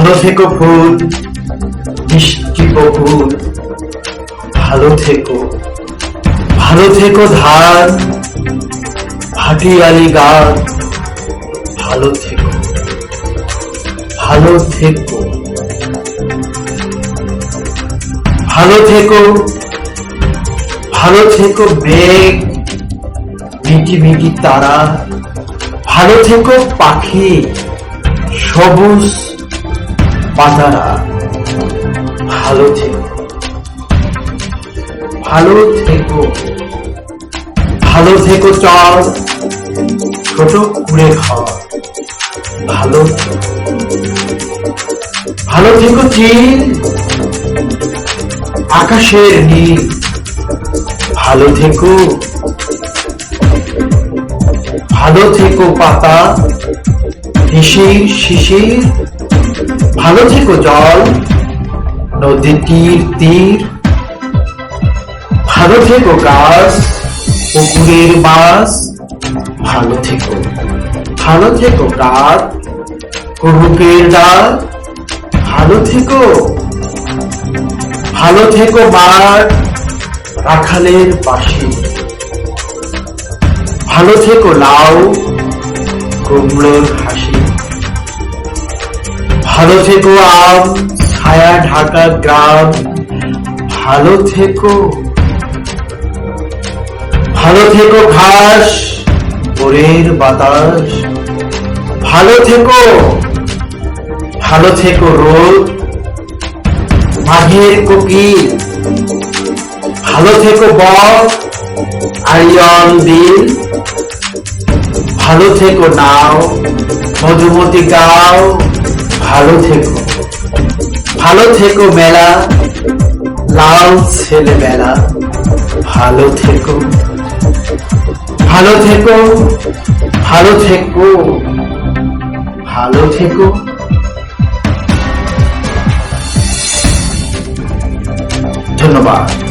ভালো থেকো ফুল মিষ্টি বকুল। ভালো থেকো ভালো থেকো ধান, ভাটিয়ালি গান। ভালো থেকো ভালো থেকো। ভালো থেকো ভালো থেকো মেঘ, মিটি মিটি তারা। ভালো থেকো পাখি, সবুজ পাতারা ভালো থেকো ভালো থেকো। ভালো থেকো ছোট কুড়ে ভালো ভালো থেকো আকাশের নীল। ভালো থেকো। ভালো থেকো, পাতা। শিশির শিশির। ভালো থেকো, জল নদী তীর তীর। ভালো থেকো, গাছ, পুকুরের মাছ ভালো থেকো ভালো থেকো কাক কুহুকের ডাক ভালো থেকো ভালো থেকো, মাঠ, রাখালের পাশে। ভালো থেকো, লাউ, কুমড়োর হাসি। ভালো থেকো আম, ছায়া ঢাকা গ্রাম। ভালো থেকো। ভালো থেকো ঘাস ভোরের বাতাস। ভালো থেকো। ভালো থেকো রোদ। মাঘের কোকিল। ভালো থেকো বক, আরিয়ন দিল। ভালো থেকো নাও, মধুমতি গাও। ভালো থেকো। ভালো থেকো মেলা, লাল ছেলে মেলা ভালো থেকো। ভালো থেকো ভালো থেকো। ভালো থেকো। ধন্যবাদ।